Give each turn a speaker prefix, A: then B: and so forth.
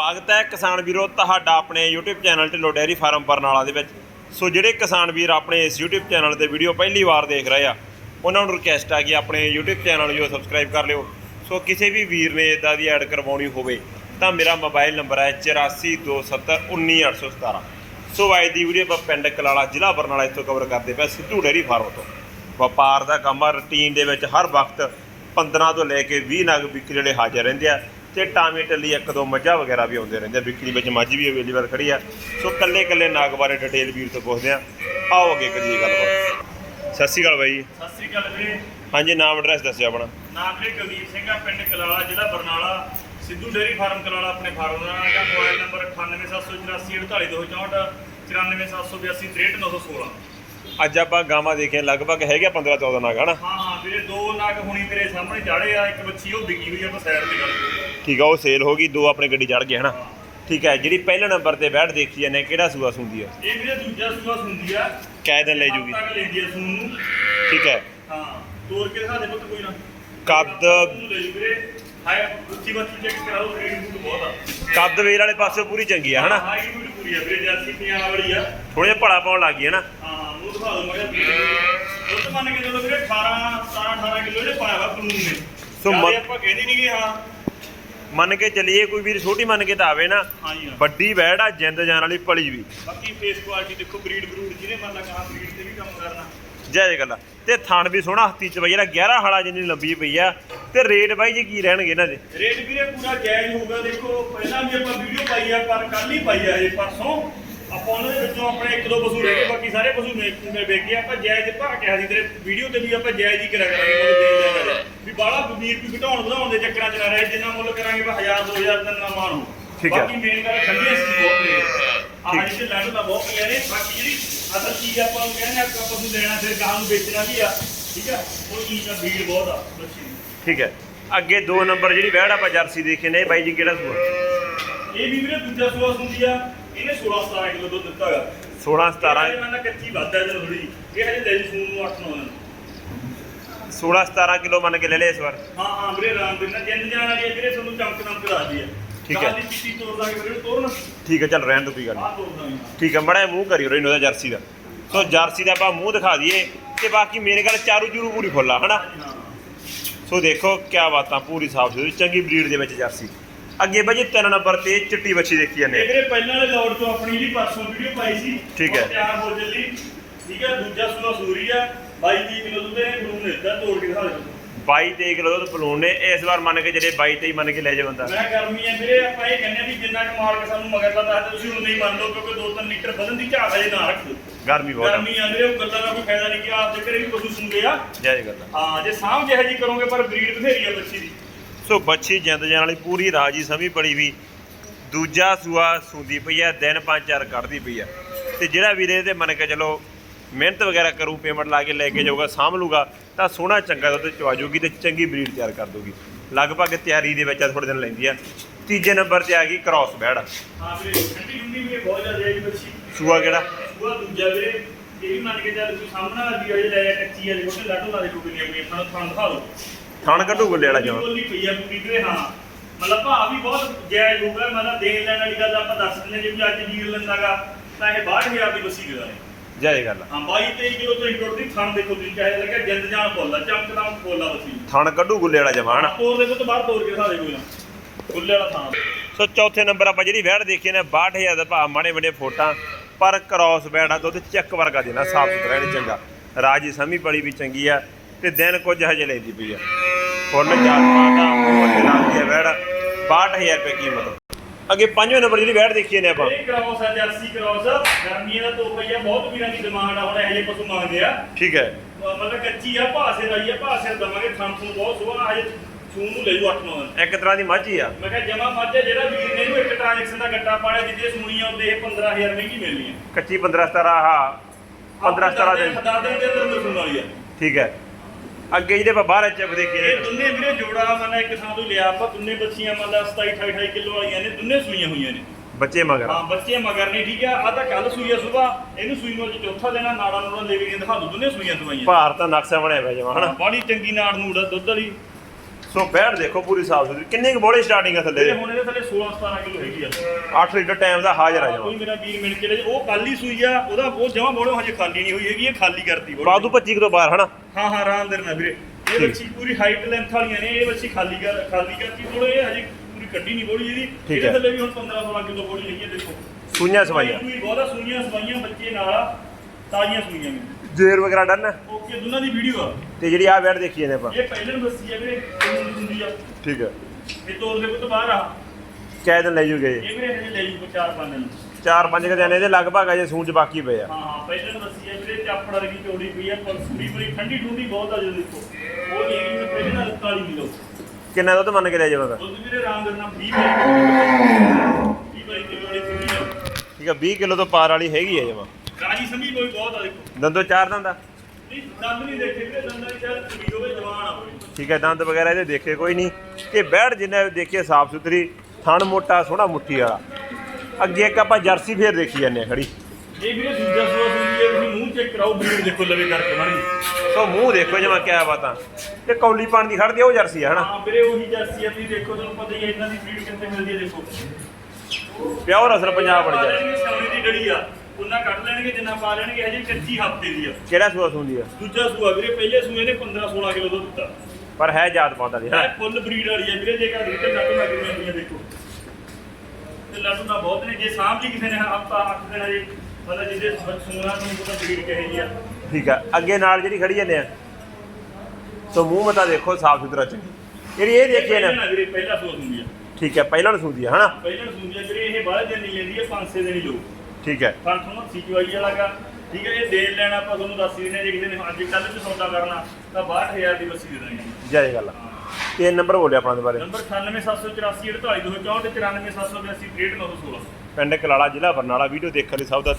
A: ਸਵਾਗਤ ਹੈ ਕਿਸਾਨ ਵੀਰੋ ਤੁਹਾਡਾ ਆਪਣੇ YouTube channel Dhillon dairy farm Barnala ਦੇ ਵਿੱਚ। ਸੋ ਜਿਹੜੇ ਕਿਸਾਨ ਵੀਰ ਆਪਣੇ ਇਸ YouTube ਚੈਨਲ ਤੇ ਵੀਡੀਓ ਪਹਿਲੀ ਵਾਰ ਦੇਖ ਰਹੇ ਆ, ਉਹਨਾਂ ਨੂੰ ਰਿਕਵੈਸਟ ਆ ਕਿ ਆਪਣੇ YouTube ਚੈਨਲ ਨੂੰ ਸਬਸਕ੍ਰਾਈਬ ਕਰ ਲਿਓ। ਸੋ ਕਿਸੇ ਵੀ ਵੀਰ ਨੇ ਇਦਾਂ ਦੀ ਐਡ ਕਰਵਾਉਣੀ ਹੋਵੇ, ਤਾਂ ਮੇਰਾ ਮੋਬਾਈਲ ਨੰਬਰ ਹੈ 8427191817 ਸੋ ਅੱਜ ਦੀ ਵੀਡੀਓ ਆਪਾਂ ਪਿੰਡ ਕਲਾਲਾ ਜ਼ਿਲ੍ਹਾ ਬਰਨਾਲਾ ਇੱਥੋਂ ਕਵਰ ਕਰਦੇ ਪਏ ਸਿੱਧੂ ਡੈਰੀ ਫਾਰਮ ਤੋਂ। ਵਪਾਰ ਦਾ ਕੰਮ ਆ ਰੁਟੀਨ ਦੇ ਵਿੱਚ ਹਰ ਵਕਤ 15 ਤੋਂ ਲੈ ਕੇ 20 ਨਗ ਵਿਕਰੀ ਜਿਹੜੇ ਹਾਜ਼ਰ ਰਹਿੰਦੇ ਆ। ਤੇ ਟਾਵੇਂ ਟੱਲੀ ਇੱਕ ਦੋ ਮੱਝਾਂ ਵਗੈਰਾ ਵੀ ਆਉਂਦੇ ਰਹਿੰਦੇ ਵਿਕਰੀ ਵਿੱਚ ਮੱਝ ਵੀ ਅਵੇਲੇਬਲ ਖੜੀ ਆ। ਸੋ ਕੱਲੇ ਕੱਲੇ ਨਾਗ ਬਾਰੇ ਡਿਟੇਲ ਵੀਰ ਤੋਂ ਪੁੱਛਦੇ ਆ। ਆਓ ਅੱਗੇ ਕਰੀਏ ਗੱਲਬਾਤ ਸਤਿ ਸ਼੍ਰੀ ਅਕਾਲ ਬਾਈ
B: ਸਤਿ ਸ੍ਰੀ ਅਕਾਲ ਵੀਰੇ।
A: ਹਾਂਜੀ ਨਾਮ ਐਡਰੈਸ ਦੱਸਿਓ ਆਪਣਾ।
B: ਨਾਮ ਵੀਰੇ ਕੁਲਦੀਪ ਸਿੰਘ ਆ ਪਿੰਡ ਕਲਾਲਾ ਜ਼ਿਲ੍ਹਾ ਬਰਨਾਲਾ। ਸਿੱਧੂ ਡੇਅਰੀ ਫਾਰਮ ਕਲਾਲਾ ਆਪਣੇ ਫਾਰਮ ਦਾ ਨਾਮ ਹੈ ਮੋਬਾਈਲ ਨੰਬਰ 9878848264 94782
A: ਅੱਜ ਆਪਾਂ ਗਾਵਾਂ ਦੇਖੀਆਂ ਲਗਭਗ ਹੈਗੇ 15 14 ਨਾਗ ਹਨਾ?
B: ਹਾਂ ਹਾਂ ਵੀਰੇ ਦੋ ਨਗ ਹੁਣੀ ਮੇਰੇ ਸਾਹਮਣੇ ਚਾੜੇ ਆ ਇੱਕ ਬੱਚੀ ਉਹ ਵਿਕੀ ਹੋਈ ਆ ਆਪਾਂ ਸਾਈਡ ਤੇ ਕਰ
A: ਠੀਕ ਆ ਉਹ ਸੇਲ ਹੋ ਗਈ ਦੋ ਆਪਣੀ ਗੱਡੀ ਚੜ ਗਏ ਹਨਾ? ਠੀਕ ਹੈ ਜਿਹੜੀ ਪਹਿਲੇ ਨੰਬਰ ਤੇ ਬੈਠ ਦੇਖੀ ਜਾਂਦੇ ਕਿਹੜਾ ਸੂਆ ਸੁੰਦੀ ਆ?
B: ਇਹ ਵੀਰੇ ਦੂਜਾ ਸੂਆ ਹੁੰਦੀ ਆ।
A: ਕੈ ਦਿਨ ਲੈ ਜੂਗੀ।
B: ਤੱਕ ਲੈਂਦੀ ਆ ਸੂਨ ਨੂੰ।
A: ਠੀਕ ਹੈ
B: ਹਾਂ ਤੋੜ ਕੇ ਦਿਖਾ ਦੇ ਪੁੱਤ ਕੋਈ ਨਾ।
A: ਕੱਦ-
B: ਸੂਨ ਲੈ ਜੂ ਵੀਰੇ। ਹਾਏ ਉੱਚੀ ਬੱਚੀ ਚੈੱਕ ਕਰਾਓ ਰੇਡ ਬੂਟ ਬਹੁਤ ਆ।
A: ਕੱਦ ਵੇਲ ਵਾਲੇ ਪਾਸੇ ਪੂਰੀ ਚੰਗੀ ਆ ਹਨਾ?
B: ਹਾਈ ਪੂਰੀ ਆ ਵੀਰੇ ਜਰਸੀ ਪੰਜਾਬ ਵਾਲੀ ਆ।
A: ਥੋੜਾ ਭੜਾ ਪਾਉਣ ਲੱਗ ਗਈ ਹਨਾ
B: ਹਾਂ ਮੂੰਹ ਦਿਖਾ ਦੋ ਮਗਰ। ਦੁੱਧ ਮੰਨ ਕੇ ਚਲੋ ਵੀਰੇ 18 17 18 ਕਿਲੋ ਇਹਨੇ ਪਾਇਆ ਵਾ ਕਾਨੂੰਨ ਨੇ।
A: ਸੋ
B: ਸੋ
A: ਮ-
B: ਆਪਾਂ ਕਹਿੰਦੇ ਨਹੀਂ ਕਿ ਹਾਂ।
A: ਮੰਨ ਕੇ ਚੱਲੀਏ ਕੋਈ ਵੀਰ ਛੋਟੀ ਮੰਨ ਕੇ ਤਾਂ ਆਵੇ ਨਾ। ਵੱਡੀ ਬੈੜ ਆ ਜਿੰਦ ਜਾਨ ਵਾਲੀ ਪਲੀ ਵੀ।
B: ਬਾਕੀ ਫੇਸ ਕੁਆਲਿਟੀ ਦੇਖੋ ਬਰੀਡ ਬਰੂਡ ਜਿਹਨੇ ਮੰਨ ਲਾ ਕਹਾ ਬਰੀਡ ਤੇ ਵੀ ਕੰਮ ਕਰਨਾ।
A: ਜੈ ਜੈ ਗੱਲਾਂ ਤੇ ਥਣ ਵੀ ਸੋਹਣਾ ਹੱਥੀ ਚ ਬਈ ਜਿਹੜਾ 11 ਹਾਲਾ ਜਿੰਨੀ ਲੰਬੀ ਪਈ ਆ। ਤੇ ਰੇਟ ਬਾਈ ਜੀ ਕੀ ਰਹਿਣਗੇ ਇਹਨਾਂ ਦੇ?
B: ਰੇਟ ਵੀਰੇ ਪੂਰਾ ਜਾਇਜ਼ ਹੋਊਗਾ। ਦੇਖੋ ਪਹਿਲਾਂ ਵੀ ਆਪਾਂ ਵੀਡੀਓ ਪਾਈ ਆ ਪਰ ਕੱਲ ਹੀ ਪਾਈ ਆ ਇਹ ਪਰਸੋਂ। ਆਪਾਂ ਉਹਨਾਂ ਦੇ ਵਿੱਚੋਂ ਆਪਣੇ ਇੱਕ ਦੋ ਪਸ਼ੂ ਰਹਿ ਗਏ ਬਾਕੀ ਸਾਰੇ ਪਸ਼ੂ ਮੇ ਵੇਚ ਆਪਾਂ ਜਾਇਜ਼ ਭਾ ਕਿਹਾ ਸੀ ਤੇਰੇ ਵੀਡੀਓ ਤੇ ਵੀ ਆਪਾਂ ਜਾਇਜ਼ ਹੀ ਕਰਿਆ ਕਰਾਂਗੇ ਮੁੱਲ ਦੇ ਕਰਾਂਗੇ। ਵੀ ਬਾਹਲਾ ਵੀਰ ਵੀ ਘਟਾਉਣ ਵਧਾਉਣ ਦੇ ਚੱਕਰਾਂ 'ਚ ਨਾ ਰਹੇ ਜਿੰਨਾ ਮੁੱਲ ਕਰਾਂਗੇ ਬਸ 1000 2000 ਦਾ ਨਾ ਮਾਣ ਹੋ
A: ਠੀਕ ਹੈ।
B: ਬਾਕੀ ਮੇਨ ਗੱਲ ਠੰਡੀਆਂ ਸੀ ਬਹੁਤ ਨੇ ਆਹ ਜਿਹੜੇ ਲੈਣ ਦਾ ਬਹੁਤ ਪਿਆ ਨੇ ਬਾਕੀ ਜਿਹੜੀ ਅਸਲ ਚੀਜ਼ ਆਪਾਂ ਨੂੰ ਕਹਿੰਦੇ ਆ ਆਪਾਂ ਪਸ਼ੂ ਲੈਣਾ ਫਿਰ ਗਾਹ ਨੂੰ ਵੇਚਣਾ ਵੀ ਆ। ਠੀਕ ਆ? ਉਹ ਚੀਜ਼ ਦਾ ਭੀੜ ਬਹੁਤ ਆ। ਬੱਚੀ ਦੀ
A: ਠੀਕ ਹੈ। ਅੱਗੇ 2 ਨੰਬਰ ਜਿਹੜੀ ਬੈੜ ਆਪਾਂ ਜਰਸੀ ਦੇਖੇ ਨੇ ਬਾਈ ਜੀ ਕਿਹੜਾ ਸੂਆ?
B: ਇਹ ਵੀ ਵੀਰੇ ਦੂਜਾ ਸੂਆ ਹੁੰਦੀ ਆ। ਇਹਨੇ 16 17 ਕਿਲੋ ਦੁੱਧ ਦਿੱਤਾ ਹੈਗਾ
A: 16 17
B: ਇਹ ਮੰਨ ਲਾ ਕੱਚੀ ਵੱਧ ਹੈ ਜਦੋਂ ਥੋੜੀ ਇਹ ਹਜੇ ਲੈ ਜੀ ਸੂਨ ਨੂੰ 8 9 ਦਿਨ।
A: 16 17 ਕਿਲੋ ਮੰਨ ਕੇ ਲੈ ਲਿਆ ਇਸ ਵਾਰ।
B: ਹਾਂ ਹਾਂ ਵੀਰੇ ਆਰਾਮ ਦੇ ਨਾਲ। ਜਿੰਨ ਜਾਣ ਵਾਲੀ ਵੀਰੇ ਤੁਹਾਨੂੰ ਚਮਕ ਚਮਕ ਦੱਸਦੀ ਆ
A: ਠੀਕ ਹੈ।
B: ਗਾਂ ਦੀ ਚਿੱਟੀ ਤੋੜ ਦਾਂਗੇ ਵੀਰੇ ਤੋੜਨ
A: ਠੀਕ ਹੈ ਚੱਲ ਰਹਿਣ ਦੋ ਕੋਈ ਗੱਲ ਨੀ।
B: ਆਹ ਤੋੜ ਦਾਂਗੇ।
A: ਠੀਕ ਹੈ ਮੜਾ ਮੂੰਹ ਕਰਿਓ ਇਹਨੂੰ ਦਾ ਜਰਸੀ ਦਾ। ਸੋ ਜਰਸੀ ਦਾ ਆਪਾਂ ਮੂੰਹ ਦਿਖਾ ਦਈਏ ਤੇ ਬਾਕੀ ਮੇਰੇ ਗੱਲ ਚਾਰੂ ਚੂਰੂ ਪੂਰੀ ਫੁੱਲ ਹਨਾ? ਸੋ ਦੇਖੋ ਕਿਆ ਬਾਤਾਂ ਪੂਰੀ ਸਾਫ਼ ਸੁਥਰੀ ਚੰਗੀ ਬਰੀਡ ਦੇ ਵਿੱਚ ਜਰਸੀ। ਅੱਗੇ ਬਾਈ ਜੀ ਤਿੰਨ ਨੰਬਰ ਤੇ ਚਿੱਟੀ ਬੱਚੀ ਦੇਖੀ ਜਾਂਦੇ
B: ਇਹ
A: ਆ
B: ਵੀਰੇ ਪਹਿਲਾਂ ਵਾਲੇ ਲੋਡ ਤੋਂ ਆਪਣੀ ਜਿਹੜੀ ਪਰਸੋਂ ਵੀਡੀਓ ਪਾਈ ਸੀ
A: ਠੀਕ
B: ਉਹ
A: ਹੈ।
B: ਤਿਆਰ ਹੋ ਚੱਲੀ। ਠੀਕ ਹੈ ਦੂਜਾ ਸੂਆ ਸੂਰੀ ਆ 22 30 ਕਿਲੋ ਦੁੱਧ ਇਹ ਬਲੂਨ ਦਿੱਤਾ ਤੋੜ ਕੇ ਦਿਖਾ ਦੇ
A: 22 23 ਕਿਲੋ ਦੁੱਧ ਪਲੂਣ ਨੇ ਇਸ ਵਾਰ ਮੰਨ ਕੇ ਜਿਹੜੇ 22 23 ਮੰਨ ਕੇ ਲੈ ਜਾ ਬੰਦਾ।
B: ਮੈਂ ਗਰਮੀ ਹੈ ਵੀਰੇ ਆਪਾਂ ਇਹ ਕਹਿੰਦੇ ਵੀ ਜਿੰਨਾ ਕੁ ਮਾਲਕ ਸਾਨੂੰ ਮਗਰ ਦਾ ਦੱਸਦਾ ਤੁਸੀਂ ਉਨਾ ਹੀ ਮੰਨ ਲਓ ਕਿਉਂਕਿ 2-3 ਲੀਟਰ ਵਧਣ ਦੀ ਝਾਕ ਅਜੇ ਨਾ ਰੱਖੋ।
A: ਗਰਮੀ ਬਹੁਤ ਆ।
B: ਗਰਮੀ ਆ ਵੀਰੇ ਉਹ ਗੱਲਾਂ ਦਾ ਕੋਈ ਫਾਇਦਾ ਨਹੀਂ ਕਿ ਆਪ ਦੇ ਘਰੇ ਵੀ ਪਸ਼ੂ ਸੁਣਦੇ ਆ।
A: ਜੈ ਜੈ ਗੱਲਾਂ।
B: ਹਾਂ ਜੇ ਸਾਂਭ ਜਿਹੇ ਜੀ ਕਰੋਗੇ ਪਰ ਬਰੀਡ ਬਥੇਰੀ ਆ ਬੱਚੀ ਦੀ।
A: ਸੋ ਬੱਚੀ ਜਿੰਦ ਜਾਨ ਵਾਲੀ ਪੂਰੀ ਰਾਜੀ ਸਮੀ ਪੜੀ ਵੀ ਦੂਜਾ ਸੂਆ ਸੁੰਦੀ ਪਈ ਆ ਦਿਨ ਪੰਜ ਚਾਰ ਕੱਢਦੀ ਪਈ ਆ। ਤੇ ਜਿਹੜਾ ਵੀਰੇ ਤੇ ਮੰਨ ਕੇ ਚਲੋ ਮਿਹਨਤ ਵਗੈਰਾ ਕਰੂ ਪੇਮੈਂਟ ਲਾ ਕੇ ਲੈ ਕੇ ਜਾਊਗਾ ਸਾਂਭ ਲੂਗਾ ਤਾਂ ਸੋਹਣਾ ਚੰਗਾ ਦੁੱਧ ਚਵਾ ਜੂਗੀ ਤੇ ਚੰਗੀ ਬਰੀਡ ਤਿਆਰ ਕਰ ਦੂਗੀ ਲਗਭਗ ਤਿਆਰੀ ਦੇ ਵਿੱਚ ਥੋੜੇ ਦਿਨ ਲੈਂਦੀ ਆ। ਤੀਜੇ ਨੰਬਰ ਤੇ ਆ ਗਈ ਕ੍ਰਾਸ ਬੈੜ
B: ਹਾਂ ਵੀਰੇ ਠੰਡੀ ਹੁੰਦੀ ਵੀ ਬਹੁਤ ਜ਼ਿਆਦਾ ਹੈ ਜੀ ਬੱਚੀ
A: ਸੂਆ ਕਿਹੜਾ?
B: ਉਹ ਦੂਜਾ ਵੀਰੇ ਇਹ ਵੀ ਮੰਨ ਕੇ ਚੱਲ ਤੁਸੀਂ ਸਾਹਮਣੇ ਵਾਲੀ ਅਜੇ ਲੈ ਜਾ ਕੱਚੀ ਵਾਲੀ ਛੋਟੇ ਲਾਡੋ ਲਾ ਦੇ ਨਹੀਂ ਆਪਣੀ ਆਪਾਂ ਤੁਹਾਨੂੰ ਦਿਖਾ ਲਓ
A: ਥਣ ਕੱਢੂ ਗੁੱਲੇ ਵਾਲਾ ਜਮਾ
B: ਬੋਲੀ ਪਈ ਆ ਪੂਰੀ ਵੀਰੇ ਹਾਂ। ਮਤਲਬ ਭਾਅ ਵੀ ਬਹੁਤ ਜਾਇਜ਼ ਹੋਊਗਾ ਮਤਲਬ ਦੇਣ ਲੈਣ ਵਾਲੀ ਗੱਲ ਆਪਾਂ ਦੱਸ ਦਿੰਦੇ ਜੇ ਵੀ ਅੱਜ ਵੀਰ ਲੈਂਦਾਗਾ ਤਾਂ ਇਹ 62000 ਦੀ ਬੱਸੀ ਦੇ ਦਾਂਗੇ
A: ਜੈ ਗੱਲ
B: ਹਾਂ 22 23 ਕਿਲੋ ਤੋਂ ਇੰਟਰ ਦੀ ਥਣ ਦੇਖੋ ਤੁਸੀਂ ਚਾਹੇ ਲੱਗਿਆ ਜਿੰਦ ਜਾਨ ਫੁੱਲ ਚਮਕਦਾ ਫੁੱਲ ਬੱਸੀ
A: ਥਣ ਕੱਢੂ ਗੁੱਲੇ ਵਾਲਾ ਜਮਾ ਹਨਾ?
B: ਤੋੜ ਦੇ ਤੋਂ ਬਾਹਰ ਤੋੜ ਕੇ ਦੇ ਕੋਈ ਨਾ। ਗੁੱਲੇ ਵਾਲਾ ਥਾਂ।
A: ਸੋ ਚੌਥੇ ਨੰਬਰ ਆਪਾਂ ਜਿਹੜੀ ਵੈੜ ਦੇਖੀ ਨੇ 62000 ਦਾ ਭਾਅ ਮਾੜੇ ਮਾੜੇ ਫੋਟਾਂ ਪਰ ਕ੍ਰਾਸ ਆ ਦੁੱਧ ਚੱਕ ਵਰਗਾ ਦੇਣਾ ਸਾਫ਼ ਸੁਥਰਾ ਇਹਨੇ ਚੰਗਾ। ਰਾਜੀ ਸਮੀ ਬੜੀ ਵੀ ਚੰਗੀ ਆ ਤੇ ਦਿਨ ਕੁਝ ਹਜੇ ਲੈਂਦੀ ਪਈ ਆ। ਫੁੱਲ ਜਾਤ ਪਾਤਾ ਉਹ ਲੱਗਦੀ ਆ ਵੈੜ 62000 ਰੁਪਏ ਕੀਮਤ। ਅੱਗੇ ਪੰਜਵੇਂ ਨੰਬਰ ਜਿਹੜੀ ਵੈੜ ਦੇਖੀ ਨੇ ਆਪਾਂ।
B: ਇਹ ਕ੍ਰਾਸ ਆ ਜਰਸੀ ਕ੍ਰਾਸ ਗਰਮੀਆਂ ਦਾ ਤੋਪ ਪਈ ਆ ਬਹੁਤ ਵੀਰਾਂ ਦੀ ਡਿਮਾਂਡ ਆ ਹੁਣ ਇਹੋ ਜਿਹੇ ਪਸ਼ੂ ਮੰਗਦੇ ਆ।
A: ਠੀਕ ਹੈ।
B: ਅਹ ਮਤਲਬ ਕੱਚੀ ਆ ਭਾਸੇ ਰਾਈ ਆ ਭਾਸੇ ਦਵਾਂਗੇ ਥਣ ਨੂੰ ਬਹੁਤ ਸੋਹਣਾ ਹਜੇ ਸੂਨ ਨੂੰ ਲੈ ਜੂ 8 9 ਦਿਨ।
A: ਇੱਕ ਤਰ੍ਹਾਂ ਦੀ ਮੱਝ ਆ।
B: ਮੈਂ ਕਿਹਾ ਜਮਾ ਮੱਝ ਆ, ਜਿਹੜਾ ਵੀਰ ਨੇ ਇਹਨੂੰ ਇੱਕ ਟ੍ਰਾਂਜੈਕਸ਼ਨ ਦਾ ਗੱਟਾ ਪਾੜਿਆ ਜਿੱਦੇ ਸੁਣੀ ਆਉਂਦੇ ਇਹ 15000 ਮਹਿੰਗੀ ਮਿਲਣੀ ਆ।
A: ਕੱਚੀ 15 17 ਆਹ 15 17 ਦਿਨ।
B: ਹਜ਼ਾਰ ਦੇ ਅੰਦਰ ਅੰਦਰ ਸੁਣ ਵਾਲੀ ਆ।
A: ਠੀਕ ਹੈ। ਅੱਗੇ ਜਿਹੜੇ ਆਪਾਂ ਬਾਹਰ ਚੱਪ ਦੇਖੀ
B: ਇਹ
A: ਨੇ
B: ਦੁੰਨੇ ਵੀਰੇ ਜੋੜਾ ਮਨ ਇੱਕ ਥਾਂ ਤੋਂ ਲਿਆ ਆਪਾਂ ਦੁੰਨੇ ਬੱਚੀਆਂ ਮੰਨ ਲਾ 27 28 28 ਕਿਲੋ ਵਾਲੀਆਂ ਨੇ ਦੁੰਨੇ ਸੂਈਆਂ ਹੋਈਆਂ ਨੇ।
A: ਬੱਚੇ ਮਗਰ।
B: ਹਾਂ ਬੱਚੇ ਮਗਰ ਨਹੀਂ ਠੀਕ ਆ। ਆ ਤਾਂ ਕੱਲ ਸੂਈ ਆ ਸਵੇਰ ਇਹਨੂੰ ਸੂਈ ਨੂੰ ਅੱਜ ਚੌਥਾ ਦੇਣਾ ਨਾੜਾ ਨੂੜਾ ਲੈ ਕੇ ਦਿਖਾ ਦੂ ਦੁੰਨੇ ਸੂਈਆਂ ਦਵਾਈਆਂ
A: ਭਾਰ ਤਾਂ ਨਕਸ਼ਾ ਬਣਿਆ ਪਿਆ ਜਮਾ ਹਨਾ?
B: ਬੜੀ ਚੰਗੀ ਨਾੜ ਨੂੜ ਆ ਦੁੱਧ ਵਾਲੀ।
A: ਸੋ ਬੈਠ ਦੇਖੋ ਪੂਰੀ ਸਾਫ਼ ਸੁਥਰੀ। ਕਿੰਨੀ ਕੁ ਬੋਲੀ ਸਟਾਰਟਿੰਗ ਆ ਥੱਲੇ?
B: ਇਹ ਹੁਣ ਇਹਦੇ ਥੱਲੇ 16 17 ਕਿਲੋ ਹੈਗੀ ਆ।
A: 8 ਲੀਟਰ ਟਾਈਮ ਦਾ ਹਾਜ਼ਰ ਆ
B: ਕੋਈ
A: ਜਾਵਾ
B: ਮੇਰਾ ਵੀਰ ਮਿਲ ਕੇ ਲੈ ਜਾਓ। ਉਹ ਕੱਲ ਹੀ ਸੂਈ ਆ ਉਹਦਾ ਉਹ ਜਮਾ ਬੋੜੋ ਹਜੇ ਖਾਲੀ ਨਹੀਂ ਹੋਈ ਹੈਗੀ ਇਹ ਖਾਲੀ ਕਰਤੀ ਬੋੜੋ
A: ਬਾਦੂ 25 ਕਿਲੋ ਬਾਹਰ ਹਨਾ?
B: ਹਾਂ ਹਾਂ ਆਰਾਮ ਦੇ ਨਾਲ ਵੀਰੇ। ਇਹ
A: ਠੀਕ।
B: ਬੱਚੀ ਪੂਰੀ ਹਾਈਟ ਲੈਂਥ ਵਾਲੀਆਂ ਨੇ ਇਹ ਬੱਚੀ ਖਾਲੀ ਕਰ ਖਾਲੀ ਕਰਤੀ ਬੋੜੋ ਇਹ ਹਜੇ ਪੂਰੀ ਕੱਢੀ ਨਹੀਂ ਬੋੜੀ ਇਹਦੀ।
A: ਠੀਕ
B: ਇਹਦੇ
A: ਹੈ।
B: ਥੱਲੇ ਵੀ ਹੁਣ 15 16 ਕਿਲੋ ਬੋੜੀ ਹੈਗੀ ਆ ਦੇਖੋ।
A: ਸੂਈਆਂ ਸਵਾਈਆਂ।
B: ਸੂਈ ਬਹੁਤਾ ਸੂਈਆਂ ਸਵਾਈਆਂ ਬੱਚੇ ਨਾਲ ਆ, ਤਾਜ਼ੀਆਂ ਸੂਈਆਂ ਨੇ।
A: ਜੇਰ ਵਗੈਰਾ ਡਨ? ਹੈ
B: ਓਕੇ ਦੋਨਾਂ ਦੀ ਵੀਡੀਓ ਆ।
A: ਤੇ ਜਿਹੜੀ ਆ ਬੈਠ ਦੇਖੀ ਜਾਂਦੇ ਆਪਾਂ।
B: ਇਹ ਪਹਿਲਾਂ ਨੂੰ ਦੱਸੀ ਆ ਵੀਰੇ ਕਿੰਨੀ ਹੁੰਦੀ ਆ।
A: ਠੀਕ ਹੈ
B: ਇਹ ਤੋਰ ਦੇ ਪੁੱਤ ਬਾਹਰ ਆ।
A: ਕਿਹ ਦਿਨ ਲੈ ਜੂਗੇ
B: ਇਹ। ਵੀਰੇ ਹਜੇ ਲੈ ਜੂ ਚਾਰ ਪੰਜ ਦਿਨ
A: ਚਾਰ ਪੰਜ ਕੁ ਦਿਨ ਇਹਦੇ ਲਗਭਗ ਅਜੇ ਸੂਚ ਬਾਕੀ ਪਏ ਆ।
B: ਹਾਂ ਹਾਂ ਪਹਿਲਾਂ ਨੂੰ ਦੱਸੀ ਆ ਵੀਰੇ ਚਾਪੜ ਵਰਗੀ ਚੌੜੀ ਪਈ ਆ ਪਰ ਸੂਰੀ ਬੜੀ ਠੰਡੀ ਠੁੰਡੀ ਬਹੁਤ ਆ ਜਦੋਂ ਦੇਖੋ। ਉਹ ਨਹੀਂ ਪਹਿਲਾਂ ਨਾਲ 41 ਕਿਲੋ
A: ਕਿੰਨਾ ਦੁੱਧ ਮੰਨ ਕੇ ਲੈ ਜਾਵਾਂਗਾ
B: ਦੁੱਧ ਵੀਰੇ ਆਰਾਮ ਨਾਲ 20 ਕਿਲੋ 20 22 ਕਿਲੋ ਵਾਲੀ ਸੂਰੀ ਆ।
A: ਠੀਕ ਹੈ 20 ਕਿਲੋ ਤੋਂ ਪਾਰ ਵਾਲੀ ਹੈਗੀ ਆ ਜਮਾ।
B: ਰਾਜੀ ਸਮੀ ਕੋਈ ਬਹੁਤ ਆ
A: ਦੰਦੋਂ ਚਾਰ ਦੰਦਾ
B: ਨਹੀਂ ਦੰਦ ਨਹੀਂ ਦੇਖੇ ਵੀਰੇ ਦੰਦਾਂ ਦੀ ਚੱਲ ਕੁੜੀ ਹੋਵੇ ਜਵਾਨ ਆ ਹੋਵੇ।
A: ਠੀਕ ਹੈ ਦੰਦ ਵਗੈਰਾ ਇਹਦੇ ਦੇਖੇ ਕੋਈ ਨਹੀਂ। ਤੇ ਬੈੜ ਜਿੰਨਾ ਦੇਖੀਏ ਸਾਫ਼ ਸੁਥਰੀ ਥਣ ਮੋਟਾ ਸੋਹਣਾ ਮੁੱਠੀ ਵਾਲਾ। ਅੱਗੇ ਇੱਕ ਆਪਾਂ ਜਰਸੀ ਫੇਰ ਦੇਖੀ ਜਾਂਦੇ ਖੜੀ।
B: ਇਹ ਵੀਰੇ ਦੂਜਾ ਸੂਆ ਸੂਰੀ ਹੈ ਤੁਸੀਂ ਮੂੰਹ ਚੈੱਕ ਕਰਾਓ ਬਰੀਡ ਦੇਖੋ ਲਵੇ ਕਰਕੇ ਮਾੜੀ
A: ਸੋ ਮੂੰਹ ਦੇਖੋ ਜਮਾ ਕਿਆ ਬਾਤਾਂ ਤੇ ਕੌਲੀ ਪਾਣ ਦੀ ਖੜਦੀ ਉਹ ਜਰਸੀ ਆ ਹਨਾ?
B: ਹਾਂ ਵੀਰੇ ਉਹੀ ਜਰਸੀ ਆ ਤੁਸੀਂ ਦੇਖੋ ਤੁਹਾਨੂੰ ਪਤਾ ਹੀ ਹੈ ਇਹਨਾਂ ਦੀ ਬਰੀਡ ਕਿੱਥੇ ਮਿਲਦੀ ਹੈ ਦੇਖੋ।
A: ਪਿਓਰ ਅਸਲ ਪੰਜਾਬ
B: ਦੀ ਡੜੀ ਆ। ਉਹਨਾਂ ਕੱਢ ਲੈਣਗੇ ਜਿੰਨਾ ਪਾ ਲੈਣਗੇ ਹਜੇ ਕੱਚੀ ਹਫ਼ਤੇ ਦੀ ਆ।
A: ਕਿਹੜਾ ਸੂਆ ਸੁੰਦੀ ਆ?
B: ਦੂਜਾ ਸੂਆ ਵੀਰੇ ਪਹਿਲੇ ਸੂਏ ਨੇ 15 16 ਕਿਲੋ ਦੁੱਧ ਦਿੱਤਾ।
A: ਪਰ ਹੈ ਜਾਤ ਪਾਉਂਦਾ ਦੀ ਹਾਂ।
B: ਇਹ ਫੁੱਲ ਬਰੀਡ ਵਾਲੀ ਹੈ ਵੀਰੇ ਜੇ ਘਰ ਦੇ ਨੱਟ ਲੱਗ ਜਾਂਦੀਆਂ ਦੇਖੋ। ਤੇ ਲੱਡੂ ਨਾ ਬਹੁਤ ਨੇ ਜੇ ਸਾਂਭ ਲਈ ਕਿਸੇ ਨੇ ਆਪਾਂ ਅੱਠ ਦਿਨ ਹਜੇ ਮਤਲਬ ਜਿਹਦੇ ਸੋਨਾ ਨੂੰ ਪਤਾ ਬਰੀਡ ਕਹੇ ਜੀ ਆ।
A: ਠੀਕ ਆ ਅੱਗੇ ਨਾਲ ਜਿਹੜੀ ਖੜੀ ਜਾਂਦੇ ਆ ਸੋ ਮੂੰਹ ਮਤਾ ਦੇਖੋ ਸਾਫ਼ ਸੁਥਰਾ ਚੰਗੀ। ਜਿਹੜੀ ਇਹ ਦੇਖੀਏ
B: ਪਹਿਲਾਂ
A: ਨਾ
B: ਨਾ ਵੀਰੇ ਪਹਿਲਾ ਸੂਆ ਹੁੰਦੀ ਆ।
A: ਠੀਕ ਹੈ ਪਹਿਲਾਂ ਨੂੰ ਸੁੰਦੀ ਆ ਹਨਾ?
B: ਪਹਿਲਾਂ ਹੁੰਦੀ ਆ ਵੀਰੇ ਇਹ ਬਾਹਰ ਦਿਨ ਨਹੀਂ ਲੈਂਦੀ ਹੈ 5-6 ਦਿਨ ਹੀ ਲੋ
A: ਠੀਕ ਹੈ।
B: ਪਰ ਤੁਹਾਨੂੰ ਸੀਚਵਾਈ ਵਾਲਾਗਾ ਠੀਕ ਹੈ ਇਹ ਦੇਣ ਲੈਣਾ ਆਪਾਂ ਤੁਹਾਨੂੰ ਦੱਸ ਦਿੰਦੇ ਹਾਂ, ਜੇ ਕਿਸੇ ਨੇ ਅੱਜ ਕੱਲ੍ਹ ਚ ਸੌਦਾ ਕਰਨਾ ਤਾਂ 62000 ਦੀ ਬੱਸੀ ਦੇ ਦਾਂਗੇ
A: ਜੈ ਗੱਲ। ਤੇ ਨੰਬਰ ਬੋਲਿਆ ਆਪਣਾ ਦੇ ਬਾਰੇ।
B: ਨੰਬਰ 98784 48 264 94782 916
A: ਪਿੰਡ ਕਲਾਲਾ ਜ਼ਿਲ੍ਹਾ ਬਰਨਾਲਾ ਵੀਡੀਓ ਦੇਖਣ ਲਈ ਸਭ ਦਾ